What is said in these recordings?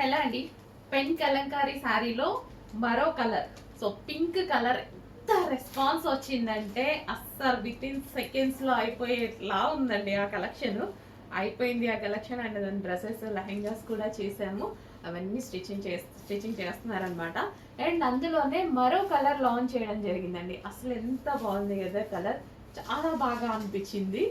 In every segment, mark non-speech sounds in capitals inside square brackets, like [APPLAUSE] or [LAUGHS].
Hello అండి. Pen Kalamkari శారీలో మరో కలర్. సో పింక్ కలర్ ఎంత రెస్పాన్స్ వచ్చిందంటే అస్సలు విత్ ఇన్ సెకండ్స్లో అయిపోయేలా ఉందండి ఆ కలెక్షన్. అయిపోయింది ఆ కలెక్షన్ అండ్ దాని డ్రెస్సెస్ లెహెంగాస్ కూడా చేసాము అవన్నీ స్టిచ్చింగ్ చే స్టిచ్చింగ్ చేస్తున్నారనమాట అండ్ అందులోనే మరో కలర్ లాంచ్ చేయడం జరిగిందండి. అసలు ఎంత బాగుంది కదా కలర్. చాలా బాగా అనిపించింది.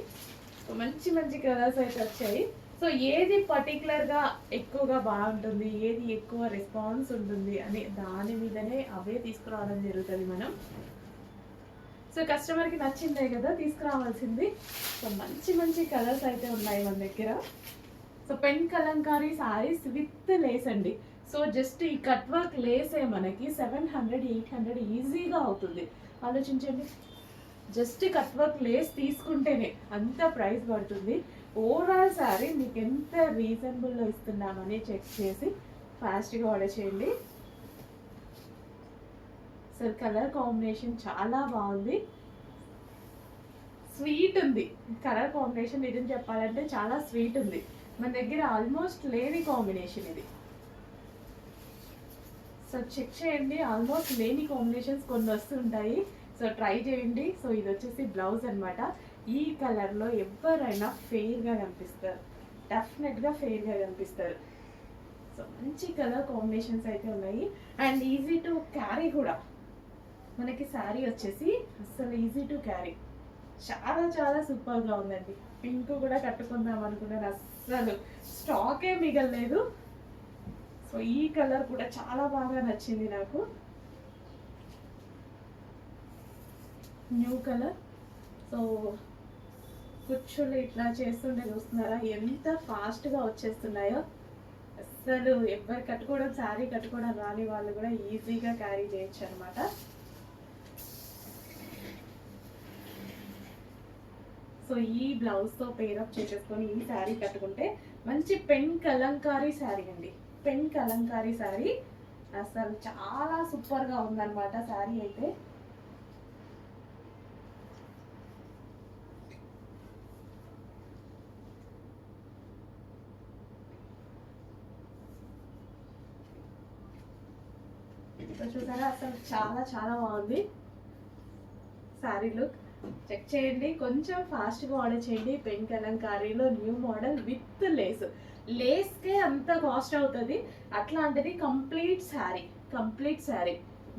మంచి మంచి కలర్స్ అయితే వచ్చాయి. సో ఏది పర్టికులర్గా ఎక్కువగా బాగుంటుంది ఏది ఎక్కువ రెస్పాన్స్ ఉంటుంది అని దాని మీదనే అవే తీసుకురావడం జరుగుతుంది మనం. సో కస్టమర్కి నచ్చిందే కదా తీసుకురావాల్సింది. సో మంచి మంచి కలర్స్ అయితే ఉన్నాయి మన దగ్గర. So pen kalamkari saris with lace అండి. సో జస్ట్ ఈ కట్ వర్క్ లేసే మనకి సెవెన్ హండ్రెడ్ ఎయిట్ హండ్రెడ్ ఈజీగా అవుతుంది. ఆలోచించండి. జస్ట్ కట్ వర్క్ లేస్ తీసుకుంటేనే అంత ప్రైస్ పడుతుంది. ఓవరాల్ సారీ మీకు ఎంత రీజనబుల్లో ఇస్తున్నామని చెక్ చేసి ఫాస్ట్గా ఆర్డర్ చేయండి. సార్ కలర్ కాంబినేషన్ చాలా బాగుంది. స్వీట్ ఉంది. కలర్ కాంబినేషన్ నిజం చెప్పాలంటే చాలా స్వీట్ ఉంది. మన దగ్గర ఆల్మోస్ట్ లేని కాంబినేషన్ ఇది. సో చెక్ చేయండి. ఆల్మోస్ట్ లేని కాంబినేషన్స్ కొన్ని వస్తుంటాయి. సో ట్రై చేయండి. సో ఇది వచ్చేసి బ్లౌజ్ అనమాట ఈ కలర్లో ఎవరైనా ఫెయిర్గా కనిపిస్తారు. డెఫినెట్గా ఫెయిర్గా కనిపిస్తారు. సో మంచి కలర్ కాంబినేషన్స్ అయితే ఉన్నాయి. అండ్ ఈజీ టు క్యారీ కూడా. మనకి శారీ వచ్చేసి అసలు ఈజీ టు క్యారీ చాలా చాలా సూపర్గా ఉందండి. పింక్ కూడా కట్టుకుందాం అనుకున్నాను అస్సలు. స్టాకే మిగలలేదు. సో ఈ కలర్ కూడా చాలా బాగా నచ్చింది నాకు. న్యూ కలర్ సో కుచ్చులు ఇట్లా చేస్తుంటే చూస్తున్నారా? ఎంత ఫాస్ట్గా వచ్చేస్తున్నాయో. అసలు ఎవరు కట్టుకోవడం శారీ కట్టుకోవడం రాని వాళ్ళు కూడా ఈజీగా క్యారీ చేయొచ్చు అనమాట సో ఈ బ్లౌజ్తో పేరప్ చేసేసుకొని ఈ శారీ కట్టుకుంటే మంచి పెన్ కలంకారీ శారీ అండి. పెన్ కలంకారీ శారీ. అసలు చాలా సూపర్గా ఉందన్నమాట శారీ అయితే. సో చూసారా? అసలు చాలా చాలా బాగుంది. శారీ లుక్ చెక్ చేయండి. కొంచెం ఫాస్ట్గా ఆర్డర్ చేయండి. పెన్ కలంకారీలో న్యూ మోడల్ విత్ లేస్ లేస్కే అంత కాస్ట్ అవుతుంది. అట్లాంటిది కంప్లీట్ శారీ కంప్లీట్ శారీ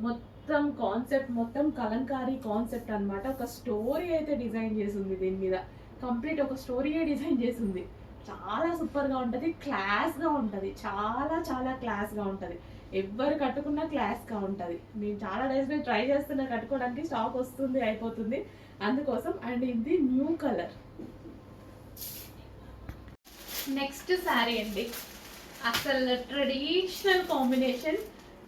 మొత్తం కాన్సెప్ట్ మొత్తం కలంకారీ కాన్సెప్ట్ అన్నమాట. ఒక స్టోరీ అయితే డిజైన్ చేసింది దీని మీద. కంప్లీట్ ఒక స్టోరీయే డిజైన్ చేసింది. చాలా సూపర్గా ఉంటుంది. క్లాస్గా ఉంటుంది. చాలా చాలా క్లాస్గా ఉంటుంది. ఎవ్వరు కట్టుకున్నా క్లాస్గా ఉంటుంది నేను చాలా డేస్ నేను ట్రై చేస్తున్నా కట్టుకోవడానికి స్టాక్ వస్తుంది అయిపోతుంది. అందుకోసం అండ్ ఇది న్యూ కలర్ నెక్స్ట్ శారీ అండి. అసలు traditional combination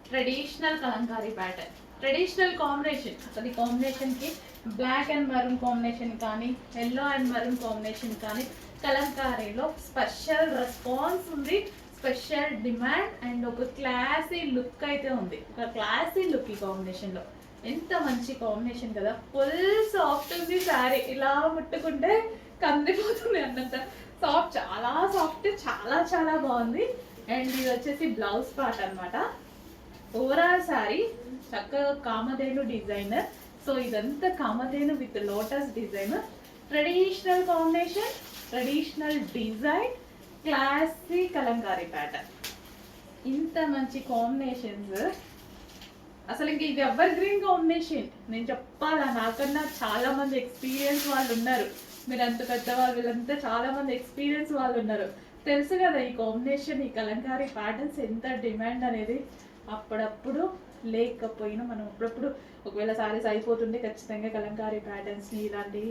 traditional kalamkari pattern traditional combination అసలు ఈ కాంబినేషన్కి బ్లాక్ అండ్ మరూన్ కాంబినేషన్ కానీ ఎల్లో అండ్ మరూన్ కాంబినేషన్ కానీ కలంకారీలో స్పెషల్ రెస్పాన్స్ ఉంది. స్పెషల్ డిమాండ్ అండ్ ఒక క్లాసీ లుక్ అయితే ఉంది. ఒక క్లాసీ లుక్ ఈ కాంబినేషన్లో ఎంత మంచి కాంబినేషన్ కదా. ఫుల్ సాఫ్ట్ ఉంది శారీ ఇలా ముట్టుకుంటే కందిపోతుంది అన్నంత. సాఫ్ట్ చాలా సాఫ్ట్ చాలా చాలా బాగుంది. అండ్ ఇది వచ్చేసి బ్లౌజ్ పార్ట్ అనమాట ఓవరాల్ శారీ చక్కగా కామధేను డిజైనర్ సో ఇదంతా Kamadhenu with lotus design traditional combination traditional design classy kalamkari pattern ఇంత మంచి కాంబినేషన్స్ అసలు ఇంక ఇది ఎవర్ గ్రీన్ కాంబినేషన్ నేను చెప్పాలా నాకన్నా చాలా మంది ఎక్స్పీరియన్స్ వాళ్ళు ఉన్నారు. మీరు అంత పెద్దవాళ్ళు వీళ్ళంతా చాలా మంది ఎక్స్పీరియన్స్ వాళ్ళు ఉన్నారు. తెలుసు కదా ఈ కాంబినేషన్ ఈ కలంకారీ ప్యాటర్న్స్ ఎంత డిమాండ్ అనేది. అప్పుడప్పుడు లేకపోయినా మనం అప్పుడప్పుడు ఒకవేళ సారీస్ అయిపోతుంటే ఖచ్చితంగా కలంకారీ ప్యాటర్న్స్ని ఇలాంటి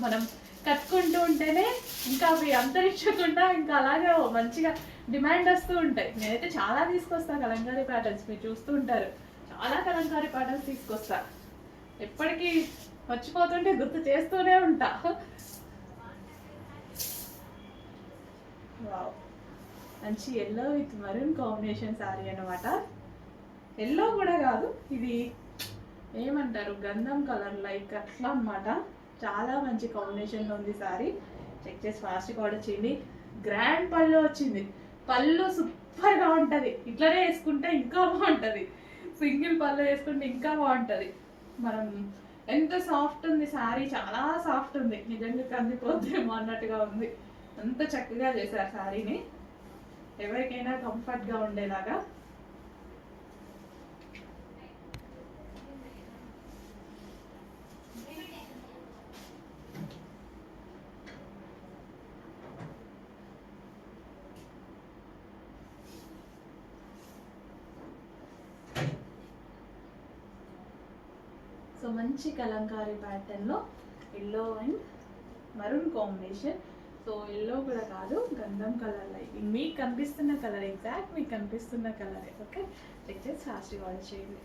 మనం కట్టుకుంటూ ఉంటేనే ఇంకా అవి అంతరించకుండా ఇంకా అలాగే మంచిగా డిమాండ్ వస్తూ ఉంటాయి. నేనైతే చాలా తీసుకొస్తాను కలంకారీ ప్యాటర్న్స్ మీరు చూస్తూ ఉంటారు. చాలా కలంకారీ ప్యాటర్న్స్ తీసుకొస్తా. ఎప్పటికీ మర్చిపోతుంటే గుర్తు చేస్తూనే ఉంటా. వావ్. మంచి yellow with maroon combination sari అన్నమాట. ఎల్లో కూడా కాదు ఇది ఏమంటారు? గంధం కలర్ లైక్ అట్లా అన్నమాట. చాలా మంచి కాంబినేషన్లో ఉంది సారీ. చెక్ చేసి ఫాస్ట్గా ఆర్డర్ చేయండి. గ్రాండ్ పళ్ళు వచ్చింది. పళ్ళు సూపర్గా ఉంటుంది. ఇట్లనే వేసుకుంటే ఇంకా బాగుంటుంది. సింగిల్ పళ్ళు వేసుకుంటే ఇంకా బాగుంటుంది. మనం ఎంత సాఫ్ట్ ఉంది శారీ చాలా సాఫ్ట్ ఉంది. నిజంగా కందిపోద్దేమో అన్నట్టుగా ఉంది. అంత చక్కగా చేశారు శారీని ఎవరికైనా కంఫర్ట్గా ఉండేలాగా. మంచి కలంకారీ ప్యాటర్న్లో yellow and maroon combination so yellow కూడా కాదు గంధం కలర్ లైట్ మీకు కనిపిస్తున్న కలర్ ఎగ్జాక్ట్ మీకు కనిపిస్తున్న కలరే ఓకే చెక్ చేసి ఫాస్ట్ ఆర్డర్ చేయండి.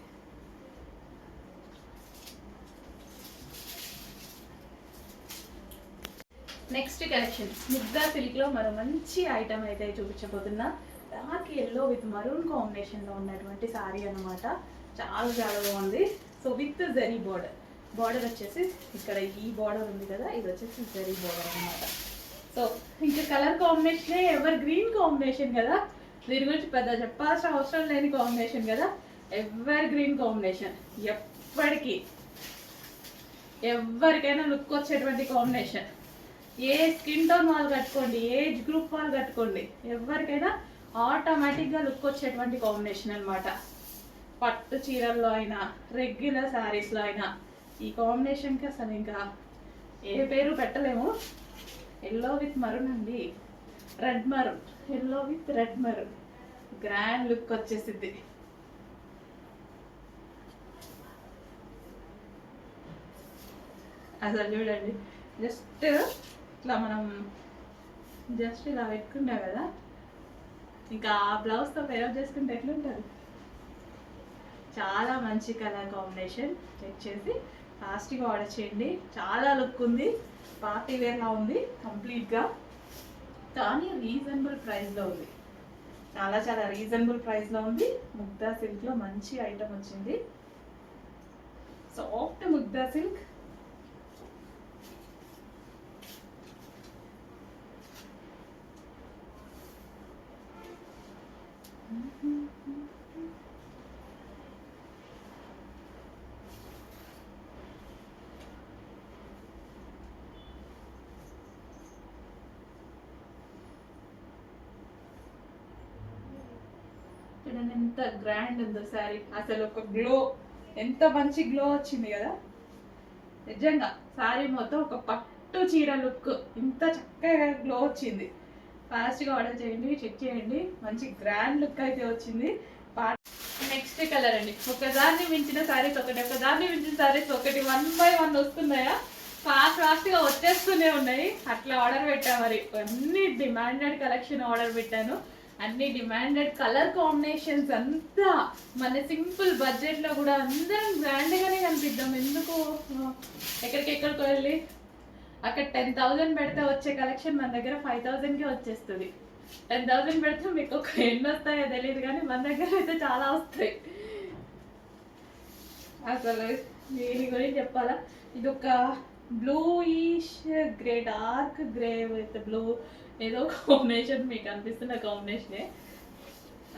నెక్స్ట్ కలెక్షన్ ముగ్ధా సిల్క్లో మరో మంచి ఐటమ్ అయితే చూపించబోతున్నా. డార్క్ ఎల్లో విత్ మరూన్ కాంబినేషన్లో ఉన్నటువంటి శారీ అన్నమాట. చాలా చాలా బాగుంది. So with zari border border వచ్చేసి ఇక్కడ ఈ బార్డర్ ఉంది కదా ఇది వచ్చేసి జరీ బార్డర్ అన్నమాట. సో ఇంకా కలర్ కాంబినేషనే ఎవర్ గ్రీన్ కాంబినేషన్ కదా. దీని గురించి పెద్ద చెప్పాల్సిన అవసరం లేని కాంబినేషన్ కదా. ఎవర్ గ్రీన్ కాంబినేషన్ ఎప్పటికీ ఎవరికైనా లుక్ వచ్చేటువంటి కాంబినేషన్ ఏ స్కిన్ టోన్ వాళ్ళు కట్టుకోండి ఏజ్ గ్రూప్ వాళ్ళు కట్టుకోండి ఎవరికైనా ఆటోమేటిక్గా లుక్ వచ్చేటువంటి కాంబినేషన్ అన్నమాట. పట్టు చీరల్లో అయినా రెగ్యులర్ శారీస్లో అయినా ఈ కాంబినేషన్కి అసలు ఇంకా ఏ పేరు పెట్టలేము. ఎల్లో విత్ మరూన్ అండి. Red maroon yellow with red maroon grand look వచ్చేసిద్ది. అసలు చూడండి జస్ట్ ఇట్లా మనం జస్ట్ ఇలా పెట్టుకుంటాం కదా. ఇంకా ఆ బ్లౌజ్తో పేరప్ చేసుకుంటే ఎట్లుంటుంది? చాలా మంచి కలర్ కాంబినేషన్ చెక్ చేసి ఫాస్ట్గా ఆర్డర్ చేయండి. చాలా లుక్ ఉంది. పార్టీ వేర్లా ఉంది కంప్లీట్గా కానీ రీజనబుల్ ప్రైస్లో ఉంది. చాలా చాలా రీజనబుల్ ప్రైస్లో ఉంది. ముగ్దా సిల్క్లో మంచి ఐటమ్ వచ్చింది. సాఫ్ట్ ముగ్దా సిల్క్ చూడండి ఎంత గ్రాండ్ ఉందో శారీ. అసలు ఒక గ్లో ఎంత మంచి గ్లో వచ్చింది కదా. నిజంగా శారీ మొత్తం ఒక పట్టు చీర లుక్ ఇంత చక్కగా గ్లో వచ్చింది. ఫాస్ట్గా ఆర్డర్ చేయండి చెక్ చేయండి. మంచి గ్రాండ్ లుక్ అయితే వచ్చింది. నెక్స్ట్ కలర్ అండి. ఒకదాన్ని మించిన శారీస్ ఒకటి ఒకదాన్ని మించిన శారీస్ ఒకటి వన్ బై వన్ వస్తున్నాయా? ఫాస్ట్ ఫాస్ట్గా వచ్చేస్తూనే ఉన్నాయి. అట్లా ఆర్డర్ పెట్టా మరి. అన్ని డిమాండెడ్ కలెక్షన్ ఆర్డర్ పెట్టాను. అన్ని డిమాండెడ్ కలర్ కాంబినేషన్స్ అంతా. మన సింపుల్ బడ్జెట్లో కూడా అందరం గ్రాండ్గానే కనిపిద్దాం. ఎందుకు? ఎక్కడికెక్కడికి వెళ్ళి. అక్కడ టెన్ థౌజండ్ పెడితే వచ్చే కలెక్షన్ మన దగ్గర ఫైవ్ థౌజండ్కే వచ్చేస్తుంది. టెన్ థౌజండ్ పెడితే మీకు ఒక ఎన్ని వస్తాయో తెలియదు కానీ మన దగ్గర అయితే చాలా వస్తాయి. అసలు దీని గురించి చెప్పాలా? ఇది ఒక bluish grey dark grey with blue ఏదో కాంబినేషన్ మీకు అనిపిస్తున్న కాంబినేషనే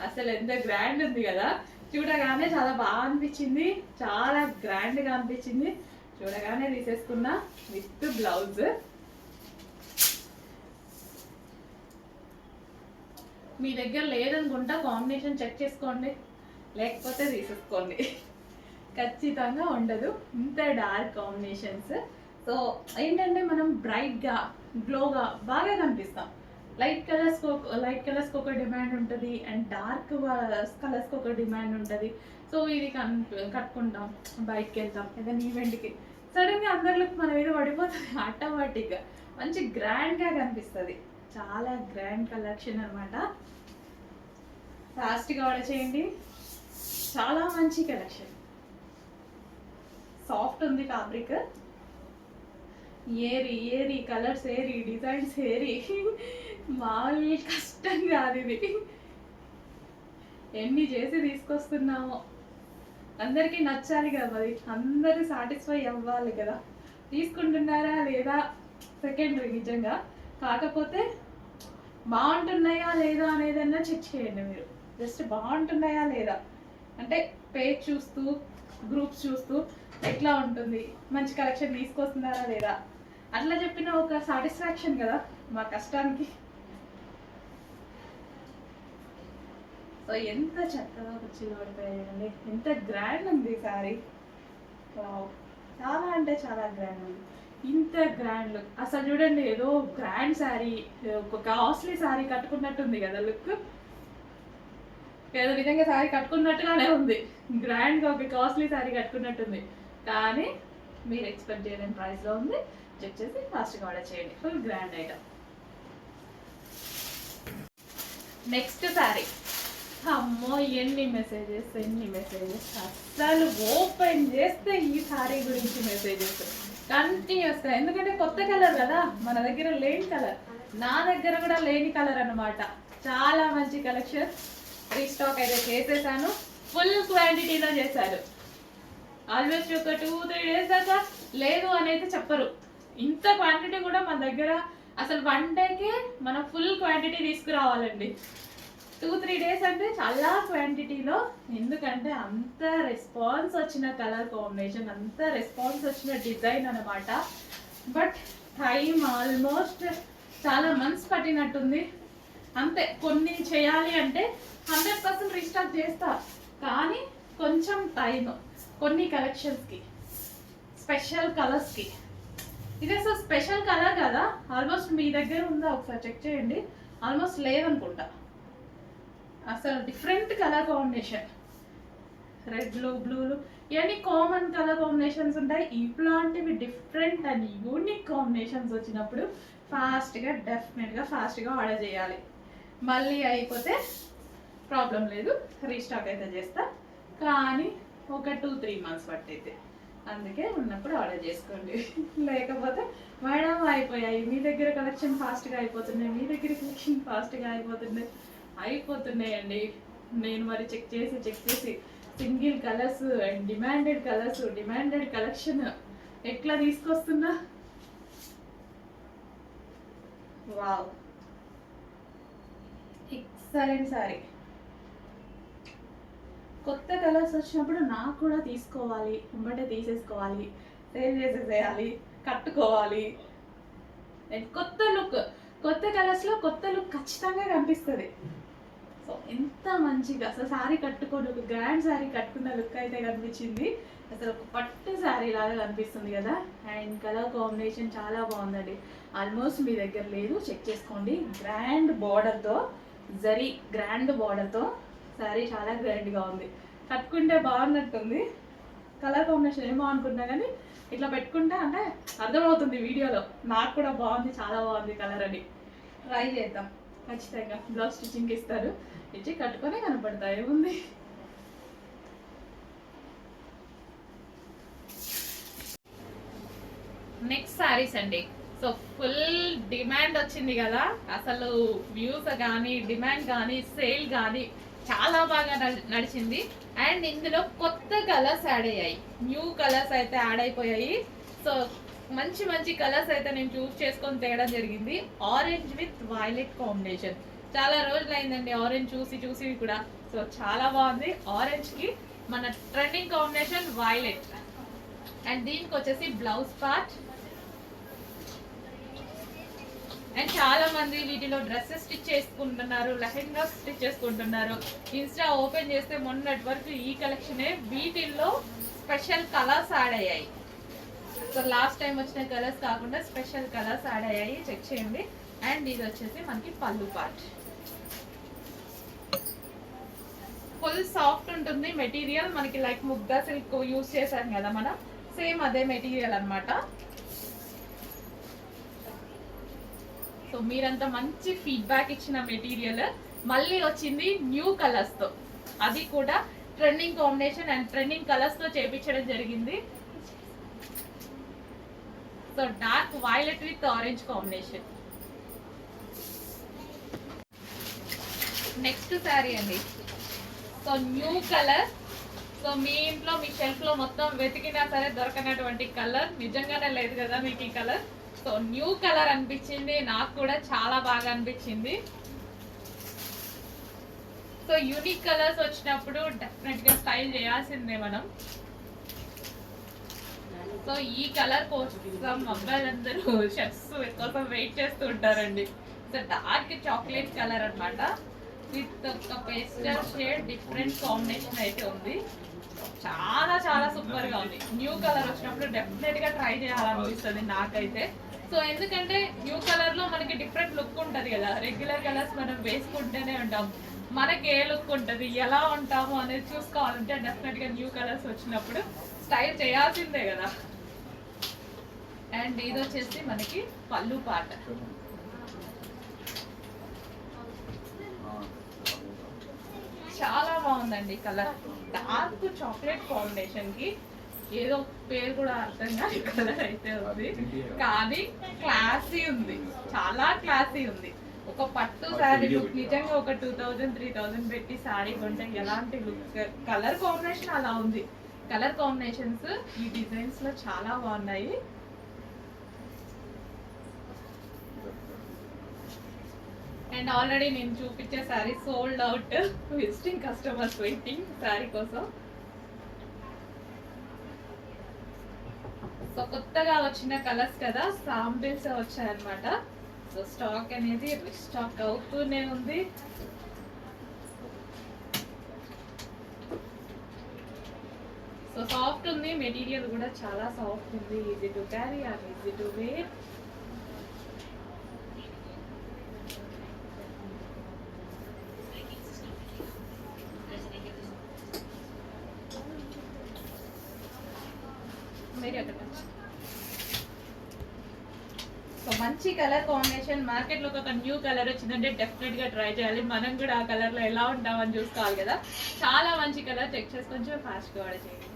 అసలు ఎంత గ్రాండ్ ఉంది కదా. చూడగానే చాలా బాగా అనిపించింది. చాలా గ్రాండ్గా అనిపించింది. చూడగానే తీసేసుకున్నా విత్ బ్లౌజ్ మీ దగ్గర లేదనుకుంటా కాంబినేషన్ చెక్ చేసుకోండి. లేకపోతే తీసేసుకోండి. ఖచ్చితంగా ఉండదు. ఇంత డార్క్ కాంబినేషన్స్ సో ఏంటంటే మనం బ్రైట్గా గ్లోగా బాగా కనిపిస్తాం. లైట్ కలర్స్ లైట్ కలర్స్కి ఒక డిమాండ్ ఉంటుంది అండ్ డార్క్ కలర్స్కి ఒక డిమాండ్ ఉంటుంది. సో ఇది కన్ కట్టుకుంటాం బయటకి వెళ్తాం ఏదైనా ఈవెంట్కి. సడన్గా అందరిలోకి మన మీద పడిపోతుంది ఆటోమేటిక్గా. మంచి గ్రాండ్గా కనిపిస్తుంది. చాలా గ్రాండ్ కలెక్షన్ అనమాట ఫాస్ట్గా ఆర్డర్ చేయండి. చాలా మంచి కలెక్షన్. సాఫ్ట్ ఉంది ఫ్యాబ్రిక్. ఏరి ఏరి కలర్స్ ఏరి డిజైన్స్ ఏరి. మామూలు కష్టం కాదు ఇది. ఎన్ని చేసి తీసుకొస్తున్నామో. అందరికీ నచ్చాలి కదా మరి. అందరూ సాటిస్ఫై అవ్వాలి కదా. తీసుకుంటున్నారా లేదా? సెకండరీ నిజంగా. కాకపోతే బాగుంటున్నాయా లేదా అనేదన్నా చెక్ చేయండి మీరు. జస్ట్ బాగుంటున్నాయా లేదా? అంటే పేజ్ చూస్తూ గ్రూప్స్ చూస్తూ ఎట్లా ఉంటుంది? మంచి కలెక్షన్ తీసుకొస్తున్నారా లేదా? అట్లా చెప్పిన ఒక సాటిస్ఫాక్షన్ కదా మా కష్టానికి. సో ఎంత చక్కగా కుర్చీలు పడిపోయాయండి. ఎంత గ్రాండ్ ఉంది సారీ. చాలా అంటే చాలా గ్రాండ్ ఉంది. ఇంత గ్రాండ్ లుక్ అసలు చూడండి ఏదో గ్రాండ్ శారీ ఒక కాస్ట్లీ శారీ కట్టుకున్నట్టుంది కదా లుక్ ఏదో విధంగా శారీ కట్టుకున్నట్టుగానే ఉంది. గ్రాండ్గా ఒక కాస్ట్లీ శారీ కట్టుకున్నట్టుంది. కానీ మీరు ఎక్స్పెక్ట్ చేయలేని ప్రైస్లో ఉంది. చెక్ చేసి ఫాస్ట్గా ఆర్డర్ చేయండి. Full grand item next sari అమ్మో ఎన్ని మెసేజెస్ ఎన్ని మెసేజెస్ అస్సలు ఓపెన్ చేస్తే ఈ శారీ గురించి మెసేజెస్ కంటిన్యూస్ ఎందుకంటే కొత్త కలర్ కదా. మన దగ్గర లేని కలర్ నా దగ్గర కూడా లేని కలర్ అన్నమాట. చాలా మంచి కలెక్షన్ రీస్టాక్ అయితే చేసేసాను. ఫుల్ క్వాంటిటీలో చేశారు. ఆల్మోస్ట్ ఒక టూ త్రీ డేస్ దాకా లేదు అనేది చెప్పరు. ఇంత క్వాంటిటీ కూడా మన దగ్గర అసలు వన్ డేకే మనం ఫుల్ క్వాంటిటీ తీసుకురావాలండి. టూ త్రీ డేస్ అంటే చాలా క్వాంటిటీలో ఎందుకంటే అంత రెస్పాన్స్ వచ్చిన కలర్ కాంబినేషన్ అంత రెస్పాన్స్ వచ్చిన డిజైన్ అనమాట బట్ టైం ఆల్మోస్ట్ చాలా మంత్స్ పట్టినట్టుంది. అంతే కొన్ని చేయాలి అంటే హండ్రెడ్ పర్సెంట్ రీస్టార్ట్ చేస్తా. కానీ కొంచెం టైం కొన్ని కలెక్షన్స్కి స్పెషల్ కలర్స్కి ఇది అసలు స్పెషల్ కలర్ కదా? ఆల్మోస్ట్ మీ దగ్గర ఉందా? ఒకసారి చెక్ చేయండి. ఆల్మోస్ట్ లేదనుకుంటా అసలు డిఫరెంట్ కలర్ కాంబినేషన్ రెడ్లు బ్లూలు ఇవన్నీ కామన్ కలర్ కాంబినేషన్స్ ఉంటాయి? ఇట్లాంటివి డిఫరెంట్ అండ్ యూనిక్ కాంబినేషన్స్ వచ్చినప్పుడు ఫాస్ట్గా డెఫినెట్గా ఫాస్ట్గా ఆర్డర్ చేయాలి. మళ్ళీ అయిపోతే ప్రాబ్లం లేదు. రీస్టాక్ అయితే చేస్తా. కానీ ఒక టూ త్రీ మంత్స్ పట్టయితే అందుకే ఉన్నప్పుడు ఆర్డర్ చేసుకోండి. లేకపోతే మేడం అయిపోయాయి మీ దగ్గర కలెక్షన్ ఫాస్ట్గా అయిపోతున్నాయి. మీ దగ్గర కలెక్షన్ ఫాస్ట్గా అయిపోతున్నాయి. అయిపోతున్నాయండి. నేను మరి చెక్ చేసి చెక్ చేసి. Single colours and demanded colours demanded collection ఎట్లా తీసుకొస్తున్నా? వావ్. Excellent sorry. కొత్త కలర్స్ వచ్చినప్పుడు నాకు కూడా తీసుకోవాలి వెంబడే తీసేసుకోవాలి సేల్ చేసేసేయాలి కట్టుకోవాలి. అండ్ కొత్త లుక్ కొత్త కలర్స్లో కొత్త లుక్ ఖచ్చితంగా కనిపిస్తుంది. సో ఎంత మంచిగా అసలు శారీ కట్టుకొని ఒక గ్రాండ్ శారీ కట్టుకున్న లుక్ అయితే కనిపించింది. అసలు ఒక పట్టు శారీ లాగా కనిపిస్తుంది కదా. అండ్ కలర్ కాంబినేషన్ చాలా బాగుందండి. ఆల్మోస్ట్ మీ దగ్గర లేదు చెక్ చేసుకోండి. గ్రాండ్ బార్డర్తో జరీ గ్రాండ్ బార్డర్తో శారీ చాలా గ్రాండ్గా ఉంది. కట్టుకుంటే బాగున్నట్టుంది. కలర్ కాంబినేషన్ ఏమో అనుకున్నా కానీ ఇట్లా పెట్టుకుంటే అంటే అర్థమవుతుంది వీడియోలో. నాకు కూడా బాగుంది చాలా బాగుంది కలర్ అని. ట్రై చేద్దాం. ఖచ్చితంగా. బ్లౌజ్ స్టిచ్చింగ్ ఇస్తారు. ఇచ్చి కట్టుకొని కనపడతాయి. ఉంది నెక్స్ట్ శారీస్ అండి. సో ఫుల్ డిమాండ్ వచ్చింది కదా. అసలు వ్యూస్ కానీ డిమాండ్ కానీ సేల్ కానీ చాలా బాగా నడిచింది. అండ్ ఇందులో కొత్త కలర్స్ యాడ్ అయ్యాయి. న్యూ కలర్స్ అయితే యాడ్ అయిపోయాయి. సో మంచి మంచి కలర్స్ అయితే నేను చూస్ చేసుకొని తేయడం జరిగింది. Orange with violet combination. చాలా రోజులు అయిందండి ఆరెంజ్ చూసి చూసి కూడా. సో చాలా బాగుంది. ఆరెంజ్కి మన ట్రెండింగ్ కాంబినేషన్ వైలెట్. అండ్ దీనికి వచ్చేసి బ్లౌజ్ పార్ట్ అండ్ చాలా మంది వీటిలో డ్రెస్సెస్ స్టిచ్ చేసుకుంటున్నారు లెహెంగా స్టిచ్ చేసుకుంటున్నారు. ఇన్స్టా ఓపెన్ చేస్తే మొన్నటి వరకు ఈ కలెక్షనే వీటిల్లో స్పెషల్ కలర్స్ యాడ్ అయ్యాయి. సో లాస్ట్ టైం వచ్చిన కలర్స్ కాకుండా స్పెషల్ కలర్స్ యాడ్ అయ్యాయి. చెక్ చేయండి. అండ్ ఇది వచ్చేసి మనకి పళ్ళు పార్ట్. ఫుల్ సాఫ్ట్ ఉంటుంది. మెటీరియల్ మనకి లైక్ ముగ్గా సిల్క్ యూస్ చేశాం కదా మనం. సేమ్ అదే మెటీరియల్ అనమాట సో మీరంతా మంచి ఫీడ్బ్యాక్ ఇచ్చిన మెటీరియల్ మళ్ళీ వచ్చింది న్యూ కలర్స్తో అది కూడా ట్రెండింగ్ కాంబినేషన్ అండ్ ట్రెండింగ్ కలర్స్తో చేపించడం జరిగింది. So dark violet with orange combination next sari అండి. సో న్యూ కలర్ సో మీ ఇంట్లో మీ షెల్ఫ్లో మొత్తం వెతికినా సరే దొరకనటువంటి కలర్ నిజంగానే లేదు కదా మీకు ఈ కలర్ సో న్యూ కలర్ అనిపించింది నాకు కూడా చాలా బాగా అనిపించింది. సో యూనిక్ కలర్స్ వచ్చినప్పుడు డెఫినెట్గా స్టైల్ చేయాల్సిందే మనం. సో ఈ కలర్ కోసం అబ్బాయిలందరూ [LAUGHS] షర్ట్స్ కోసం వెయిట్ చేస్తూ ఉంటారండి సో డార్క్ చాక్లెట్ కలర్ అన్నమాట. విత్ ఒక పేస్టల్ షేడ్ డిఫరెంట్ కాంబినేషన్ అయితే ఉంది. చాలా చాలా సూపర్గా ఉంది. న్యూ కలర్ వచ్చినప్పుడు డెఫినెట్గా ట్రై చేయాలనిపిస్తుంది నాకైతే. సో ఎందుకంటే న్యూ కలర్లో మనకి డిఫరెంట్ లుక్ ఉంటది కదా. రెగ్యులర్ కలర్స్ మనం వేసుకుంటూనే ఉంటాం. మనకి ఏ లుక్ ఉంటుంది ఎలా ఉంటాము అనేది చూసుకోవాలంటే డెఫినెట్గా న్యూ కలర్స్ వచ్చినప్పుడు స్టైల్ చేయాల్సిందే కదా. అండ్ ఇది వచ్చేసి మనకి పళ్ళు పాట. చాలా బాగుందండి కలర్ డార్క్ చాక్లెట్ కాంబినేషన్కి ఏదో పేరు కూడా అర్థం కాని కలర్ అయితే ఉంది. కానీ క్లాసీ ఉంది. చాలా క్లాసీ ఉంది. ఒక పట్టు శారీ లుక్ నిజంగా ఒక టూ థౌజండ్ త్రీ థౌజండ్ పెట్టి శారీ కొంటే ఎలాంటి లుక్ కలర్ కాంబినేషన్ అలా ఉంది. కలర్ కాంబినేషన్స్ ఈ డిజైన్స్లో చాలా బాగున్నాయి. అండ్ ఆల్రెడీ నేను చూపించే sari sold out visiting customers waiting sari కోసం. సో కొత్తగా వచ్చిన కలర్స్ కదా సాంపిల్స్ వచ్చాయన్నమాట. సో స్టాక్ అనేది స్టాక్ అవుతూనే ఉంది. సో సాఫ్ట్ ఉంది మెటీరియల్ కూడా చాలా సాఫ్ట్ ఉంది. Easy to carry and easy to wear మీరు ఎక్కడ సో మంచి కలర్ కాంబినేషన్ మార్కెట్లో ఒక న్యూ కలర్ వచ్చిందంటే డెఫినెట్గా ట్రై చేయాలి. మనం కూడా ఆ కలర్లో ఎలా ఉంటామని చూసుకోవాలి కదా. చాలా మంచి కలర్ చెక్ చేసి కొంచెం ఫాస్ట్గా ఆర్డర్ చేయండి.